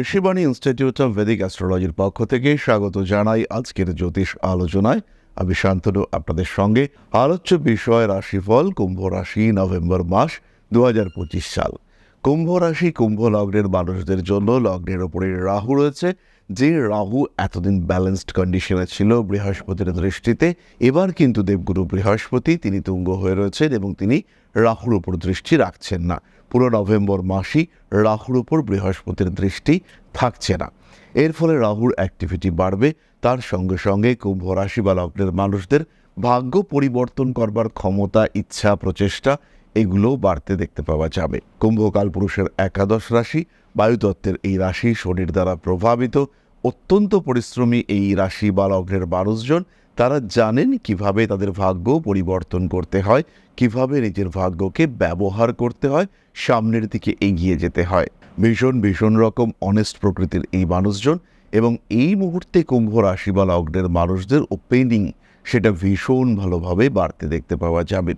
Rishibani institute of Vedic অ্যাস্ট্রোলজির পক্ষ থেকে স্বাগত জানাই আজকের জ্যোতিষ আলোচনায়। আমি শান্তনু, আপনাদের সঙ্গে আলোচ্য বিষয় রাশিফল, কুম্ভ রাশি, নভেম্বর মাস দুহাজার পঁচিশ সাল। কুম্ভ রাশি, কুম্ভ লগ্নের মানুষদের জন্য লগ্নের ওপরে রাহু রয়েছে। যে রাহু এতদিন ব্যালেন্সড কন্ডিশনে ছিল বৃহস্পতির দৃষ্টিতে, এবার কিন্তু দেবগুরু বৃহস্পতি, তিনি তুঙ্গ হয়ে রয়েছেন এবং তিনি রাহুর উপর দৃষ্টি রাখছেন না। পুরো নভেম্বর মাসই রাহুর উপর বৃহস্পতির দৃষ্টি থাকছে না। এর ফলে রাহুর অ্যাক্টিভিটি বাড়বে, তার সঙ্গে সঙ্গে কুম্ভ রাশি বা লগ্নের মানুষদের ভাগ্য পরিবর্তন করবার ক্ষমতা, ইচ্ছা, প্রচেষ্টা এগুলোও বাড়তে দেখতে পাওয়া যাবে। কুম্ভকাল পুরুষের একাদশ রাশি বায়ুতত্ত্বের এই রাশি শনির দ্বারা প্রভাবিত। অত্যন্ত পরিশ্রমী এই রাশি বা লগ্নের মানুষজন তারা জানেন কীভাবে তাদের ভাগ্য পরিবর্তন করতে হয়, কীভাবে নিজের ভাগ্যকে ব্যবহার করতে হয়, সামনের দিকে এগিয়ে যেতে হয়। ভীষণ ভীষণ রকম অনেস্ট প্রকৃতির এই মানুষজন এবং এই মুহূর্তে কুম্ভ রাশি বা লগ্নের মানুষদের ওপেনিং সেটা ভীষণ ভালোভাবে বাড়তে দেখতে পাওয়া যাবে।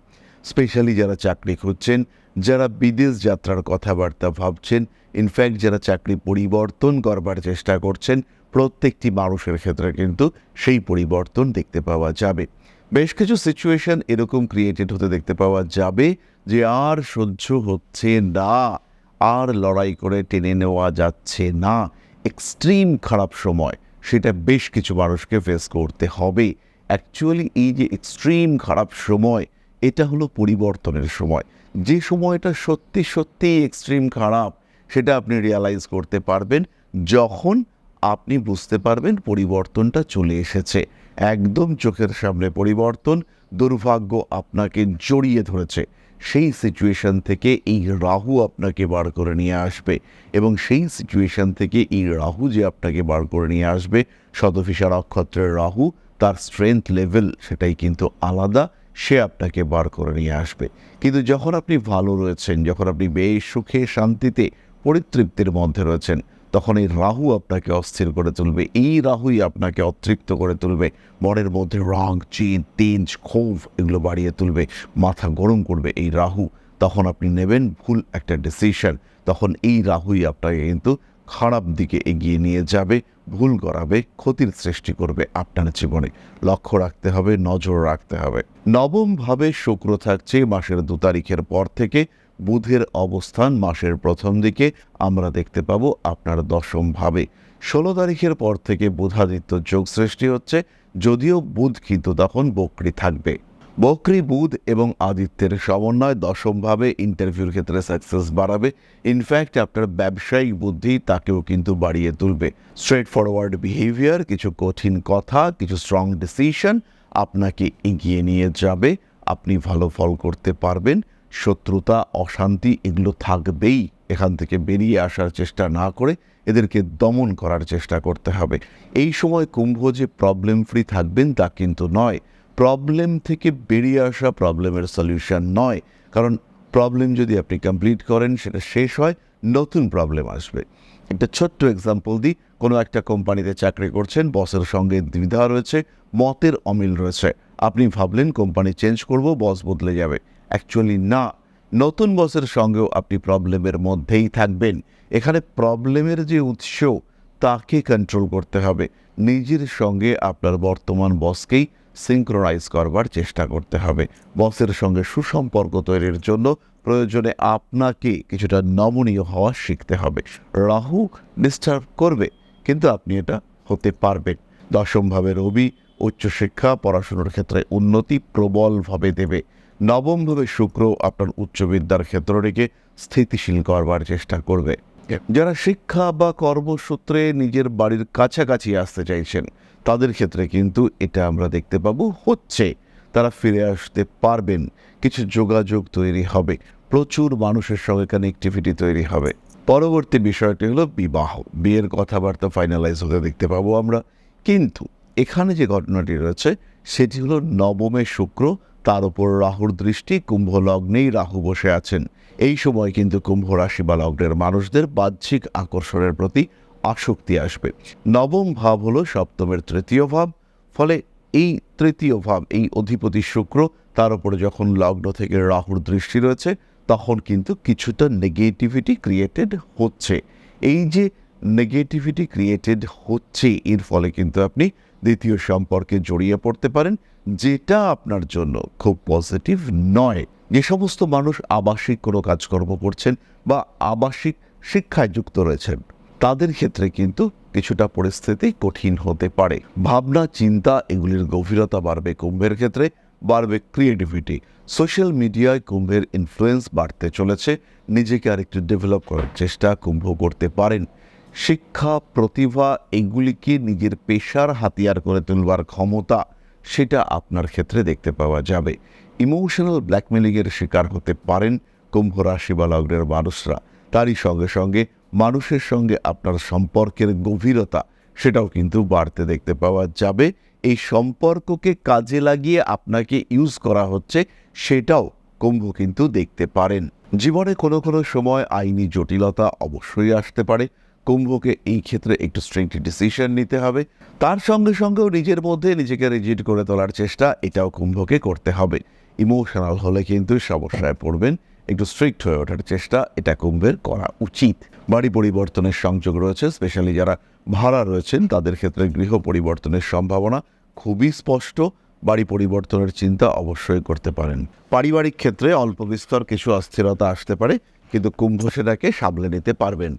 স্পেশালি যারা চাকরি খুঁজছেন, যারা বিদেশ যাত্রার কথাবার্তা ভাবছেন ইনফ্যাক্ট যারা চাকরি পরিবর্তন করবার চেষ্টা করছেন, প্রত্যেকটি মানুষের ক্ষেত্রে কিন্তু সেই পরিবর্তন দেখতে পাওয়া যাবে। বেশ কিছু সিচুয়েশন এরকম ক্রিয়েটেড হতে দেখতে পাওয়া যাবে যে আর সহ্য হচ্ছে না, আর লড়াই করে টেনে নেওয়া যাচ্ছে না। এক্সট্রিম খারাপ সময়, সেটা বেশ কিছু মানুষকে ফেস করতে হবে। অ্যাকচুয়ালি এই যে এক্সট্রিম খারাপ সময় এটা হলো পরিবর্তনের সময়। যে সময়টা সত্যি সত্যি এক্সট্রিম খারাপ, সেটা আপনি রিয়ালাইজ করতে পারবেন যখন আপনি বুঝতে পারবেন পরিবর্তনটা চলে এসেছে। একদম চোখের সামনে পরিবর্তন, দুর্ভাগ্য আপনাকে জড়িয়ে ধরেছে। সেই সিচুয়েশন থেকে এই রাহু আপনাকে বার করে নিয়ে আসবে এবং সেই সিচুয়েশন থেকে এই রাহু যে আপনাকে বার করে নিয়ে আসবে শতফিসা নক্ষত্রের রাহু, তার স্ট্রেংথ লেভেল সেটাই কিন্তু আলাদা। সে আপনাকে বার করে নিয়ে আসবে। কিন্তু যখন আপনি ভালো রয়েছেন, যখন আপনি বেশ সুখে, শান্তিতে, পরিতৃপ্তির মধ্যে রয়েছেন, তখন এই রাহু আপনাকে অস্থির করে তুলবে। এই রাহুই আপনাকে অতৃপ্ত করে তুলবে। মনের মধ্যে রং চিন তেজ, ক্ষোভ এগুলো বাড়িয়ে তুলবে। মাথা গরম করবে এই রাহু। তখন আপনি নেবেন ভুল একটা ডিসিশন তখন এই রাহুই আপনাকে কিন্তু খারাপ দিকে এগিয়ে নিয়ে যাবে, ভুল করাবে, ক্ষতির সৃষ্টি করবে আপনার জীবনে। লক্ষ্য রাখতে হবে, নজর রাখতে হবে। নবমভাবে শুক্র থাকছে মাসের দু তারিখের পর থেকে। বুধের অবস্থান মাসের প্রথম দিকে। আমরা দেখতে পাবো আপনার দশম ভাবে ষোলো তারিখের পর থেকে বুধাদিত্য যোগ সৃষ্টি হচ্ছে। যদিও বুধ কিন্তু তখন বকরি থাকবে। বকরি বুধ এবং আদিত্যের সমন্বয় দশমভাবে ইন্টারভিউর ক্ষেত্রে সাকসেস বাড়াবে। ইনফ্যাক্ট আপনার ব্যবসায়িক বুদ্ধি তাকেও কিন্তু বাড়িয়ে তুলবে। স্ট্রেট ফরওয়ার্ড বিহেভিয়ার কিছু কঠিন কথা, কিছু স্ট্রং ডিসিশন আপনাকে এগিয়ে নিয়ে যাবে। আপনি ভালো ফল করতে পারবেন। শত্রুতা, অশান্তি এগুলো থাকবেই। এখান থেকে বেরিয়ে আসার চেষ্টা না করে এদেরকে দমন করার চেষ্টা করতে হবে। এই সময় কুম্ভ যে প্রবলেম ফ্রি থাকবেন তা কিন্তু নয়। প্রবলেম থেকে বেরিয়ে আসা প্রবলেমের সলিউশন নয়। কারণ প্রবলেম যদি আপনি কমপ্লিট করেন, সেটা শেষ হয়, নতুন প্রবলেম আসবে। একটা ছোট্ট এক্সাম্পল দিই। কোনো একটা কোম্পানিতে চাকরি করছেন বসের সঙ্গে দ্বিধা রয়েছে, মতের অমিল রয়েছে। আপনি ভাবলেন, কোম্পানি চেঞ্জ করব বস বদলে যাবে। অ্যাকচুয়ালি না। নতুন বসের সঙ্গেও আপনি প্রবলেমের মধ্যেই থাকবেন। এখানে প্রবলেমের যে উৎস, তাকে কন্ট্রোল করতে হবে। নিজের সঙ্গে আপনার বর্তমান বসকেই সিঙ্ক্রোনাইজ করবার চেষ্টা করতে হবে। বসের সঙ্গে সুসম্পর্ক তৈরির জন্য প্রয়োজনে আপনাকে কিছুটা নমনীয় হওয়া শিখতে হবে। রাহু ডিস্টার্ব করবে, কিন্তু আপনি এটা হতে পারবেন। দশমভাবে রবি উচ্চশিক্ষা পড়াশুনোর ক্ষেত্রে উন্নতি প্রবলভাবে দেবে। নবমভাবে শুক্র আপনার উচ্চ বিদ্যার ক্ষেত্রটিকে স্থিতিশীল করবার চেষ্টা করবে। যারা শিক্ষা বা কর্মসূত্রে নিজের বাড়ির কাছাকাছি আসতে চাইছেন, তাদের ক্ষেত্রে কিন্তু এটা আমরা দেখতে পাবো, হচ্ছে তারা ফিরে আসতে পারবেন, কিছু যোগাযোগ তৈরি হবে, প্রচুর মানুষের সঙ্গে কানেক্টিভিটি তৈরি হবে। পরবর্তী বিষয়টি হলো বিবাহ, বিয়ের কথাবার্তা ফাইনালাইজ হতে দেখতে পাবো আমরা, কিন্তু এখানে যে ঘটনাটি রয়েছে, সেটি হলো নবমে শুক্র, তার উপর রাহুর দৃষ্টি কুম্ভ লগ্নেই রাহু বসে আছেন। এই সময় কিন্তু কুম্ভ রাশি বা লগ্নের মানুষদের বাহ্যিক আকর্ষণের প্রতি আসক্তি আসবে। নবম ভাব হলো সপ্তমের তৃতীয় ভাব, ফলে এই তৃতীয় ভাব, এই অধিপতি শুক্র তার উপরে যখন লগ্ন থেকে রাহুর দৃষ্টি রয়েছে, তখন কিন্তু কিছুটা নেগেটিভিটি ক্রিয়েটেড হচ্ছে। এই যে নেগেটিভিটি ক্রিয়েটেড হচ্ছে, এর ফলে কিন্তু আপনি দ্বিতীয় সম্পর্কে জড়িয়ে পড়তে পারেন, যেটা আপনার জন্য খুব পজিটিভ নয়। যে সমস্ত মানুষ আবাসিক কোনো কাজকর্ম করছেন বা আবাসিক শিক্ষায় যুক্ত রয়েছেন, তাদের ক্ষেত্রে কিন্তু কিছুটা পরিস্থিতি কঠিন হতে পারে। ভাবনা, চিন্তা এগুলির গভীরতা বাড়বে কুম্ভের ক্ষেত্রে, বাড়বে ক্রিয়েটিভিটি সোশ্যাল মিডিয়ায় কুম্ভের ইনফ্লুয়েন্স বাড়তে চলেছে, নিজেকে আরেকটু ডেভেলপ করার চেষ্টা কুম্ভ করতে পারেন। শিক্ষা, প্রতিভা এগুলিকে নিজের পেশার হাতিয়ার করে তুলবার ক্ষমতা সেটা আপনার ক্ষেত্রে দেখতে পাওয়া যাবে। ইমোশনাল ব্ল্যাকমেলিংয়ের শিকার হতে পারেন কুম্ভ রাশি বা লগ্নের মানুষরা। তারই সঙ্গে সঙ্গে মানুষের সঙ্গে আপনার সম্পর্কের গভীরতা সেটাও কিন্তু বাড়তে দেখতে পাওয়া যাবে। এই সম্পর্ককে কাজে লাগিয়ে আপনাকে ইউজ করা হচ্ছে সেটাও কুম্ভ কিন্তু দেখতে পারেন। জীবনে কোনো কোনো সময় আইনি জটিলতা অবশ্যই আসতে পারে। কুম্ভকে এই ক্ষেত্রে একটু স্ট্রিক্ট ডিসিশন নিতে হবে। তার সঙ্গে সঙ্গেও নিজের মধ্যে নিজেকে রিজিড করে তোলার চেষ্টা, এটাও কুম্ভকে করতে হবে। ইমোশনাল হলে কিন্তু সমস্যায় পড়বেন, একটু স্ট্রিক্ট হয়ে ওঠার চেষ্টা, এটা কুম্ভের করা উচিত। বাড়ি পরিবর্তনের সংযোগ রয়েছে স্পেশালি যারা ভাড়া রয়েছেন, তাদের ক্ষেত্রে গৃহ পরিবর্তনের সম্ভাবনা খুবই স্পষ্ট। বাড়ি পরিবর্তনের চিন্তা অবশ্যই করতে পারেন। পারিবারিক ক্ষেত্রে অল্প বিস্তর কিছু অস্থিরতা আসতে পারে, কিন্তু কুম্ভ সেটাকে সামলে নিতে পারবেন।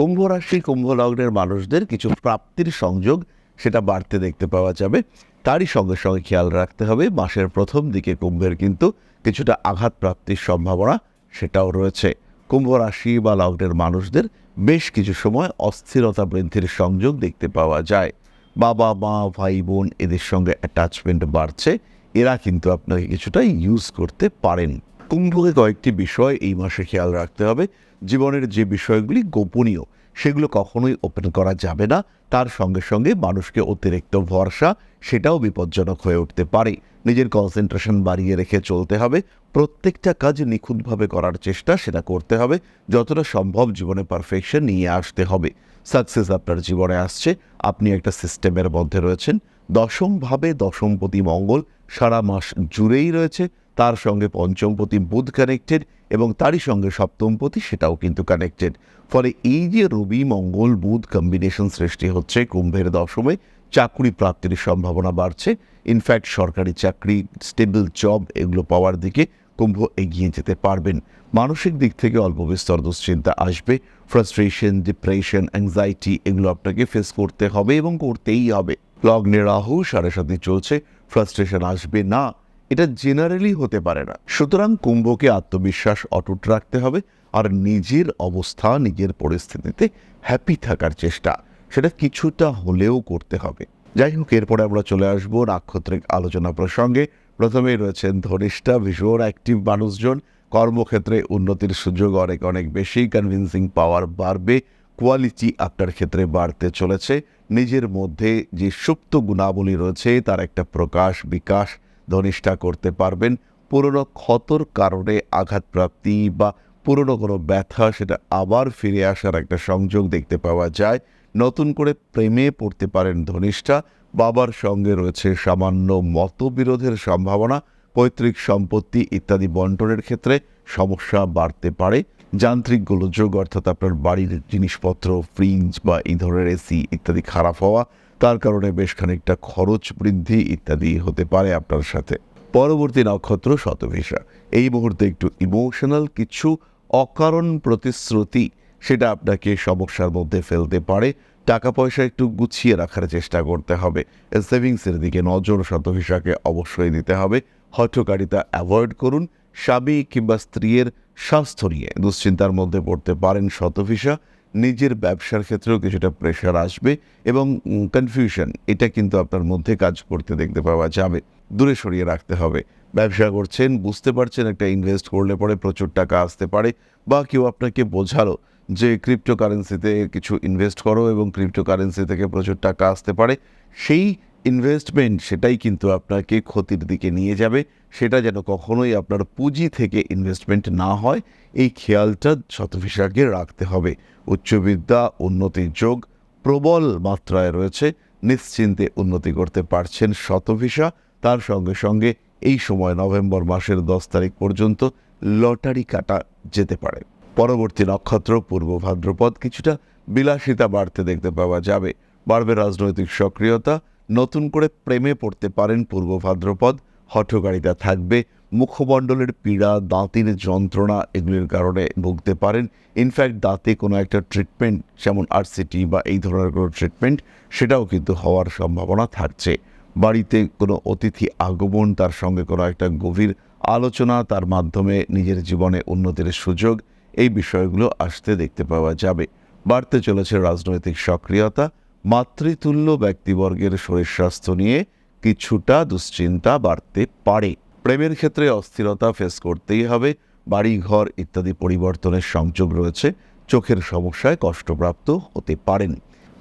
কুম্ভ রাশি কুম্ভ লগ্নের মানুষদের কিছু প্রাপ্তির সংযোগ সেটা বাড়তে দেখতে পাওয়া যাবে। তারই সঙ্গে সঙ্গে খেয়াল রাখতে হবে, মাসের প্রথম দিকে কুম্ভের কিন্তু কিছুটা আঘাত প্রাপ্তির সম্ভাবনা সেটাও রয়েছে। কুম্ভ রাশি বা লগ্নের মানুষদের বেশ কিছু সময় অস্থিরতা বৃদ্ধির সংযোগ দেখতে পাওয়া যায়। বাবা, মা, ভাই, বোন এদের সঙ্গে অ্যাটাচমেন্ট বাড়ছে, এরা কিন্তু আপনাকে কিছুটা ইউজ করতে পারেন। কুম্ভকে কয়েকটি বিষয় এই মাসে খেয়াল রাখতে হবে। জীবনের যে বিষয়গুলি গোপনীয়, সেগুলো কখনোই ওপেন করা যাবে না। তার সঙ্গে সঙ্গে মানুষকে অতিরিক্ত ভরসা, সেটাও বিপজ্জনক হয়ে উঠতে পারে। নিজের কনসেন্ট্রেশন বাড়িয়ে রেখে চলতে হবে। প্রত্যেকটা কাজ নিখুঁতভাবে করার চেষ্টা সেটা করতে হবে। যতটা সম্ভব জীবনে পারফেকশন নিয়ে আসতে হবে। সাকসেস আপনার জীবনে আসছে। আপনি একটা সিস্টেমের মধ্যে রয়েছেন। দশমভাবে দশমপতি মঙ্গল সারা মাস জুড়েই রয়েছে। তার সঙ্গে পঞ্চমপতি বুধ কানেক্টেড এবং তারই সঙ্গে সপ্তমপতি সেটাও কিন্তু কানেক্টেড ফলে এই যে রবি, মঙ্গল, বুধ কম্বিনেশন সৃষ্টি হচ্ছে, কুম্ভের দশমে চাকরি প্রাপ্তির সম্ভাবনা বাড়ছে। ইনফ্যাক্ট সরকারি চাকরি স্টেবল জব এগুলো পাওয়ার দিকে কুম্ভ এগিয়ে যেতে পারবেন। মানসিক দিক থেকে অল্প বিস্তর দুশ্চিন্তা আসবে। ফ্রাস্ট্রেশন ডিপ্রেশন অ্যাংজাইটি এগুলো আপনাকে ফেস করতে হবে এবং করতেই হবে। লগ্নে রাহু সাড়ে সাথে চলছে ফ্রাস্ট্রেশন আসবে না। এটা জেনারেলি হতে পারে না। সুতরাং কুম্ভকে আত্মবিশ্বাস অটুট রাখতে হবে আর নিজের অবস্থা, নিজের পরিস্থিতিতে হ্যাপি থাকার চেষ্টা, সেটা কিছুটা হলেও করতে হবে। যাই হোক, এরপরে আমরা চলে আসব নাক্ষত্রিক আলোচনা প্রসঙ্গে। প্রথমেই রয়েছেন ধনিষ্ঠা, ভীষণ অ্যাক্টিভ মানুষজন। কর্মক্ষেত্রে উন্নতির সুযোগ অনেক অনেক বেশি। কনভিন্সিং পাওয়ার বাড়বে। কোয়ালিটি আপনার ক্ষেত্রে বাড়তে চলেছে। নিজের মধ্যে যে সুপ্ত গুণাবলী রয়েছে, তার একটা প্রকাশ, বিকাশ ধনিষ্ঠা করতে পারবেন। পুরনো ক্ষতর কারণে আঘাতপ্রাপ্তি বা পুরনো কোনো ব্যথা সেটা আবার ফিরে আসার একটা সংযোগ দেখতে পাওয়া যায়। নতুন করে প্রেমে পড়তে পারেন ধনিষ্ঠা। বাবার সঙ্গে রয়েছে সামান্য মতবিরোধের সম্ভাবনা, পৈতৃক সম্পত্তি ইত্যাদি বন্টনের ক্ষেত্রে সমস্যা বাড়তে পারে। যান্ত্রিক গোলযোগ অর্থাৎ আপনার বাড়ির জিনিসপত্র ফ্রিজ বা এই ধরনের এসি ইত্যাদি খারাপ হওয়া, তার কারণে বেশ খানিকটা খরচ বৃদ্ধি ইত্যাদি হতে পারে আপনার সাথে। পরবর্তী নক্ষত্র শতভিসা। এই মুহূর্তে একটু ইমোশনাল কিছু অকারণ প্রতিশ্রুতি, সেটা আপনাকে সমস্যার মধ্যে ফেলতে পারে। টাকা পয়সা একটু গুছিয়ে রাখার চেষ্টা করতে হবে। সেভিংসের দিকে নজর শতভিসাকে অবশ্যই দিতে হবে। হঠকারিতা অ্যাভয়েড করুন। স্বামী কিংবা স্ত্রীর স্বাস্থ্য নিয়ে দুশ্চিন্তার মধ্যে পড়তে পারেন শতভিসা। নিজের ব্যবসার ক্ষেত্রেও কিছুটা প্রেশার আসবে এবং কনফিউশন এটা কিন্তু আপনার মধ্যে কাজ করতে দেখতে পাওয়া যাবে। দূরে সরিয়ে রাখতে হবে। ব্যবসা করছেন, বুঝতে পারছেন একটা ইনভেস্ট করলে পরে প্রচুর টাকা আসতে পারে বা কেউ আপনাকে বোঝালো যে ক্রিপ্টোকারেন্সিতে কিছু ইনভেস্ট করো এবং ক্রিপ্টোকারেন্সি থেকে প্রচুর টাকা আসতে পারে। সেই ইনভেস্টমেন্ট সেটাই কিন্তু আপনাকে ক্ষতির দিকে নিয়ে যাবে। সেটা যেন কখনোই আপনার পুঁজি থেকে ইনভেস্টমেন্ট না হয়। এই খেয়ালটা শতভিসাকে রাখতে হবে। উচ্চবিদ্যা, উন্নতির যোগ প্রবল মাত্রায় রয়েছে। নিশ্চিন্তে উন্নতি করতে পারছেন শতভিসা তার সঙ্গে সঙ্গে এই সময় নভেম্বর মাসের দশ তারিখ পর্যন্ত লটারি কাটা যেতে পারে। পরবর্তী নক্ষত্র, পূর্ব ভাদ্রপদ কিছুটা বিলাসিতা বাড়তে দেখতে পাওয়া যাবে। বাড়বে রাজনৈতিক সক্রিয়তা নতুন করে প্রেমে পড়তে পারেন পূর্ব ভাদ্রপদ। হঠকারিতা থাকবে মুখমণ্ডলের পীড়া, দাঁতের যন্ত্রণা এগুলির কারণে ভুগতে পারেন। ইনফ্যাক্ট দাঁতে কোনো একটা ট্রিটমেন্ট যেমন আরসিটি বা এই ধরনের কোনো ট্রিটমেন্ট সেটাও কিন্তু হওয়ার সম্ভাবনা থাকছে। বাড়িতে কোনো অতিথি আগমন, তার সঙ্গে কোনো একটা গভীর আলোচনা, তার মাধ্যমে নিজের জীবনে উন্নতির সুযোগ, এই বিষয়গুলো আসতে দেখতে পাওয়া যাবে। বাড়তে চলেছে রাজনৈতিক সক্রিয়তা মাতৃতুল্য ব্যক্তিবর্গের শরীর স্বাস্থ্য নিয়ে কিছুটা দুশ্চিন্তা বাড়তে পারে। প্রেমের ক্ষেত্রে অস্থিরতা ফেস করতেই হবে বাড়ি ঘর ইত্যাদি পরিবর্তনের সংযোগ রয়েছে, চোখের সমস্যায় কষ্টপ্রাপ্ত হতে পারেন।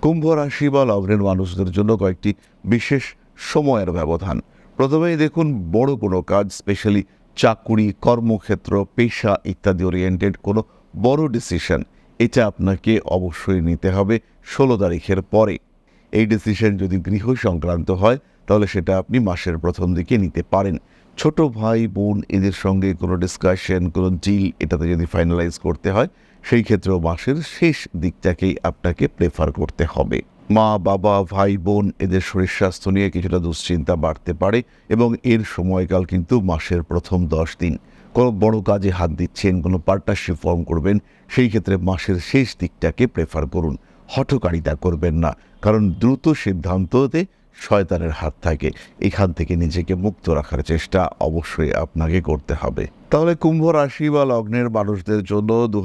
কুম্ভ রাশি বা লগ্নের মানুষদের জন্য কয়েকটি বিশেষ সময়ের ব্যবধান। প্রথমেই দেখুন, বড় কোনো কাজ স্পেশালি চাকুরি, কর্মক্ষেত্র, পেশা ইত্যাদি ওরিয়েন্টেড কোনো বড় ডিসিশন এটা আপনাকে অবশ্যই নিতে হবে ষোলো তারিখের পরে। এই ডিসিশন যদি গৃহ সংক্রান্ত হয়, তাহলে সেটা আপনি মাসের প্রথম দিকে নিতে পারেন। ছোট ভাই, বোন, এদের সঙ্গে কোনো ডিসকাশন কোনো ডিল এটাতে যদি ফাইনালাইজ করতে হয়, সেই ক্ষেত্রেও মাসের শেষ দিকটাকেই আপনাকে প্রেফার করতে হবে। মা, বাবা, ভাই, বোন, এদের শরীর স্বাস্থ্য নিয়ে কিছুটা দুশ্চিন্তা বাড়তে পারে এবং এর সময়কাল কিন্তু মাসের প্রথম দশ দিন। কোনো বড় কাজে হাত দিচ্ছেন, কোনো পার্টনারশিপ ফর্ম করবেন, সেই ক্ষেত্রে মাসের শেষ দিকটাকে প্রেফার করুন। হঠকারিতা করবেন না, কারণ দ্রুত সিদ্ধান্ততে শয়তানের হাত থাকে। এখান থেকে নিজেকে মুক্ত রাখার চেষ্টা অবশ্যই আপনাকে করতে হবে। তাহলে কুম্ভ রাশি বা লগ্নের মানুষদের জন্য দু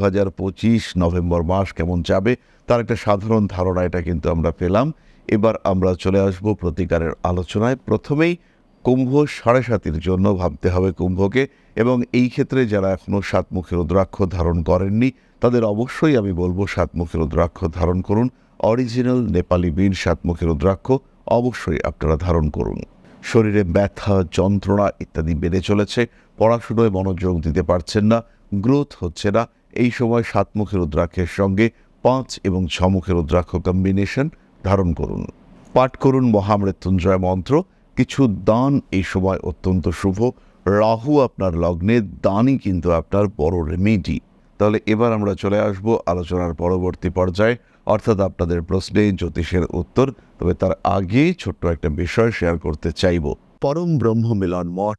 নভেম্বর মাস কেমন যাবে? তার একটা সাধারণ ধারণা এটা কিন্তু আমরা পেলাম। এবার আমরা চলে আসব প্রতিকারের আলোচনায়। প্রথমেই কুম্ভ সাড়ে সাতির জন্য ভাবতে হবে কুম্ভকে এবং এই ক্ষেত্রে যারা এখনও সাতমুখী রুদ্রাক্ষ ধারণ করেননি, তাদের অবশ্যই আমি বলব সাতমুখী রুদ্রাক্ষ ধারণ করুন। অরিজিনাল নেপালি বীর সাতমুখী রুদ্রাক্ষ অবশ্যই আপনারা ধারণ করুন। শরীরে ব্যথা, যন্ত্রণা ইত্যাদি বেড়ে চলেছে, পড়াশুনোয় মনোযোগ দিতে পারছেন না, গ্রোথ হচ্ছে না। এই সময় সাতমুখী রুদ্রাক্ষের সঙ্গে পাঁচ এবং ছমুখী রুদ্রাক্ষ কম্বিনেশন ধারণ করুন। পাঠ করুন মহামৃত্যুঞ্জয় মন্ত্র। কিছু দান এই সময় অত্যন্ত শুভ। রাহু আপনার লগ্নে, দানই কিন্তু আপনার বড় রেমেডি তাহলে এবার আমরা চলে আসব আলোচনার পরবর্তী পর্যায়ে। অর্থাৎ আপনাদের প্রশ্নে জ্যোতিষের উত্তর, তবে তার আগে ছোট্ট একটা বিষয় শেয়ার করতে চাইব। পরম ব্রহ্ম মিলন মঠ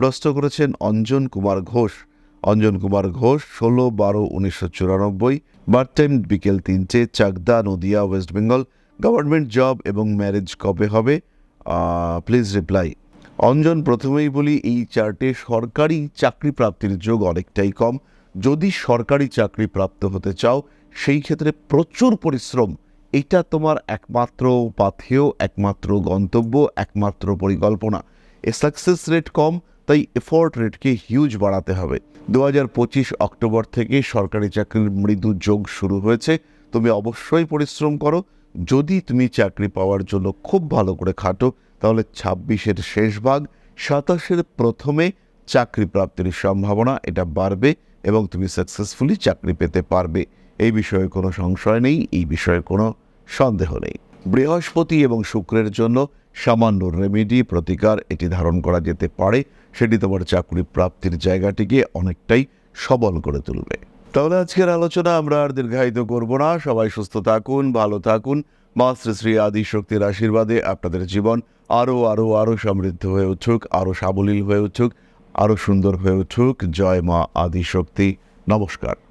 প্রশ্ন করেছেন অঞ্জন কুমার ঘোষ। অঞ্জন কুমার ঘোষ, ষোলো বারো উনিশশো চুরানব্বই বার্থ টাইম বিকেল তিনটে, Chakdah, Nadia, West Bengal, government job এবং ম্যারেজ কবে হবে? প্লিজ রিপ্লাই অঞ্জন, প্রথমেই বলি, এই চার্টে সরকারি চাকরি প্রাপ্তির যোগ অনেকটাই কম। যদি সরকারি চাকরি প্রাপ্ত হতে চাও, সেই ক্ষেত্রে প্রচুর পরিশ্রম। এটা তোমার একমাত্র পাথেয় একমাত্র গন্তব্য, একমাত্র পরিকল্পনা। এ সাকসেস রেট কম তাই এফোর্ট রেটকে হিউজ বাড়াতে হবে। দু হাজার পঁচিশ অক্টোবর থেকে সরকারি চাকরির মৃদু যোগ শুরু হয়েছে। তুমি অবশ্যই পরিশ্রম করো। যদি তুমি চাকরি পাওয়ার জন্য খুব ভালো করে খাটো, তাহলে ছাব্বিশের শেষ ভাগ, সাতাশের প্রথমে চাকরি প্রাপ্তির সম্ভাবনা, এটা বাড়বে এবং তুমি সাকসেসফুলি চাকরি পেতে পারবে। এই বিষয়ে কোনো সংশয় নেই, এই বিষয়ে কোনো সন্দেহ নেই। বৃহস্পতি এবং শুক্রের জন্য সামান্য রেমেডি প্রতিকার এটি ধারণ করা যেতে পারে। সেটি তোমার চাকরি প্রাপ্তির জায়গাটিকে অনেকটাই সবল করে তুলবে। তাহলে আজকের আলোচনা আমরা আর দীর্ঘায়িত করব না। সবাই সুস্থ থাকুন, ভালো থাকুন। মা শ্রী শ্রী আদি শক্তির আশীর্বাদে আপনাদের জীবন আরও আরও আরও সমৃদ্ধ হয়ে উঠুক, আরও সাবলীল হয়ে উঠুক, আরও সুন্দর হয়ে উঠুক। জয় মা আদি শক্তি নমস্কার।